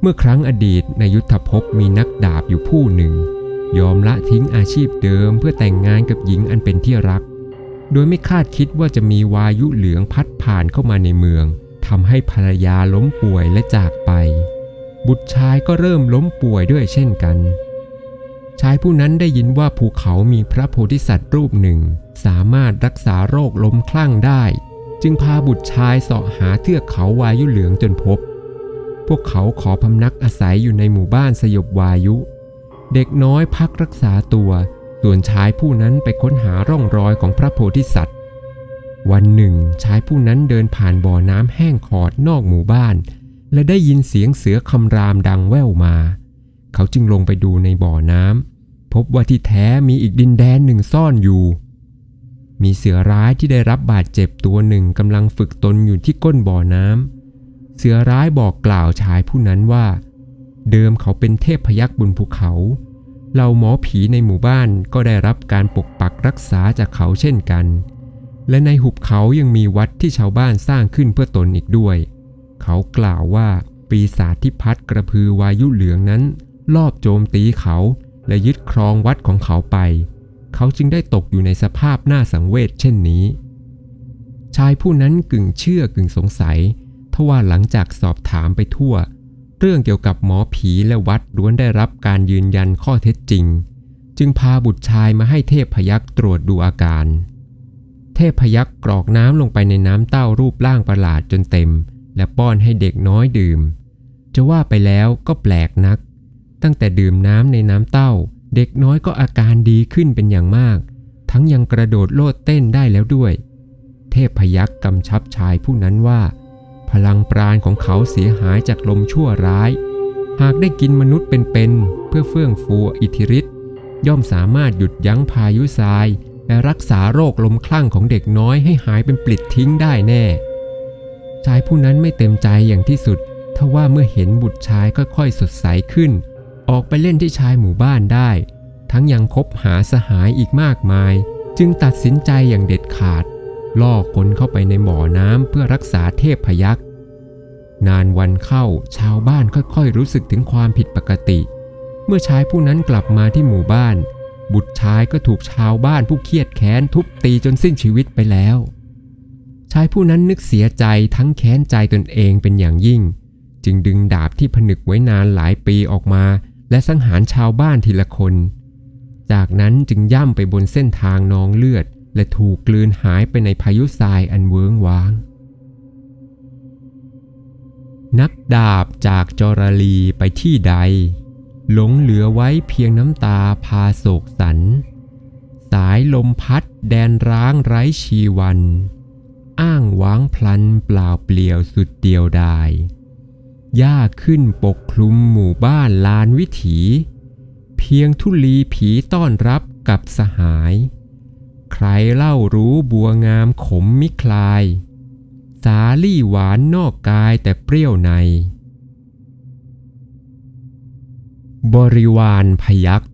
เมื่อครั้งอดีตในยุทธภพมีนักดาบอยู่ผู้หนึ่ง ยอมละทิ้งอาชีพเดิมเพื่อแต่งงานกับหญิงอันเป็นที่รัก โดยไม่คาดคิดว่าจะมีวายุเหลืองพัดผ่านเข้ามาในเมืองทำให้ภรรยาล้มป่วยและจากไป บุตรชายก็เริ่มล้มป่วยด้วยเช่นกัน ชายผู้นั้นได้ยินว่าภูเขามีพระโพธิสัตว์รูปหนึ่ง สามารถรักษาโรคลมคลั่งได้ จึงพาบุตรชายเสาะหาเทือกเขาวายุเหลืองจนพบ พวกเขาขอพำนักอาศัยอยู่ในหมู่บ้านสยบวายุ เด็กน้อยพักรักษาตัว ส่วนชายผู้นั้นไปค้นหาร่องรอยของพระโพธิสัตว์ วันหนึ่งชายผู้นั้นเดินผ่านบ่อน้ำแห้งขอดนอกหมู่บ้าน และได้ยินเสียงเสือคำรามดังแว่วมา เขาจึงลงไปดูในบ่อน้ำพบว่าที่แท้มีอีกดินแดนหนึ่งซ่อนอยู่มีเสือร้ายที่ได้รับบาดเจ็บตัวหนึ่งกำลังฝึกตนอยู่ที่ก้นบ่อน้ำ เสือร้ายบอกกล่าวชายผู้นั้นว่า เดิมเขาเป็นเทพพยักษ์บนภูเขาเหล่าหมอผีในหมู่บ้านก็ได้รับการปกปักรักษาจากเขาเช่นกัน และในหุบเขายังมีวัดที่ชาวบ้านสร้างขึ้นเพื่อตนอีกด้วย เขากล่าวว่าปีศาจที่พัดกระพือวายุเหลืองนั้น ลอบโจมตีเขาและยึดครองวัดของเขาไป เขาจึงได้ตกอยู่ในสภาพน่าสังเวชเช่นนี้ ชายผู้นั้นกึ่งเชื่อกึ่งสงสัย ทว่าหลังจากสอบถามไปทั่ว เรื่องเกี่ยวกับหมอผีและวัดล้วนได้รับการยืนยันข้อเท็จจริง จึงพาบุตรชายมาให้เทพพยักษ์ตรวจดูอาการ เทพพยักษ์กรอกน้ำลงไปในน้ำเต้ารูปร่างประหลาดจนเต็ม และป้อนให้เด็กน้อยดื่ม จะว่าไปแล้วก็แปลกนัก ตั้งแต่ดื่มน้ำในน้ำเต้า เด็กน้อยก็อาการดีขึ้นเป็นอย่างมาก ทั้งยังกระโดดโลดเต้นได้แล้วด้วย เทพพยักษ์กำชับชายผู้นั้นว่า พลังปราณของเขาเสียหายจากลมชั่วร้าย หากได้กินมนุษย์เป็นๆเพื่อเฟื่องฟูอิทธิฤทธิ์ย่อมสามารถหยุดยั้งพายุทราย และรักษาโรคลมคลั่งของเด็กน้อยให้หายเป็นปลิดทิ้งได้แน่ ชายผู้นั้นไม่เต็มใจอย่างที่สุดทว่าเมื่อเห็นบุตรชายค่อยๆสดใสขึ้น ออกไปเล่นที่ชายหมู่บ้านได้ ทั้งยังคบหาสหายอีกมากมาย จึงตัดสินใจอย่างเด็ดขาด ล่อคนเข้าไปในบ่อน้ำเพื่อรักษาเทพพยักษ นานวันเข้าชาวบ้านค่อยๆ รู้สึกถึงความผิดปกติ เมื่อชายผู้นั้นกลับมาที่หมู่บ้าน บุตรชายก็ถูกชาวบ้านผู้เครียดแค้นทุบตีจนสิ้นชีวิตไปแล้ว ชายผู้นั้นนึกเสียใจทั้งแค้นใจตนเองเป็นอย่างยิ่ง จึงดึงดาบที่ผนึกไว้นานหลายปีออกมา และสังหารชาวบ้านทีละคน จากนั้นจึงย่ำไปบนเส้นทางนองเลือด และถูกกลืนหายไปในพายุทรายอันเวิ้งว้าง นักดาบจากจรลีไปที่ใด หลงเหลือไว้เพียงน้ำตาพาโศกสัน สายลมพัดแดนร้างไร้ชีวัน อ้างว้างพลันเปล่าเปลี่ยวสุดเดียวดายหญ้าขึ้นปกคลุมหมู่บ้านลานวิถี เพียงทุลีผีต้อนรับกับสหาย ใครเล่ารู้บัวงามขมมิคลาย สาลี่หวานนอกกายแต่เปรี้ยวใน บริวารพยักษ์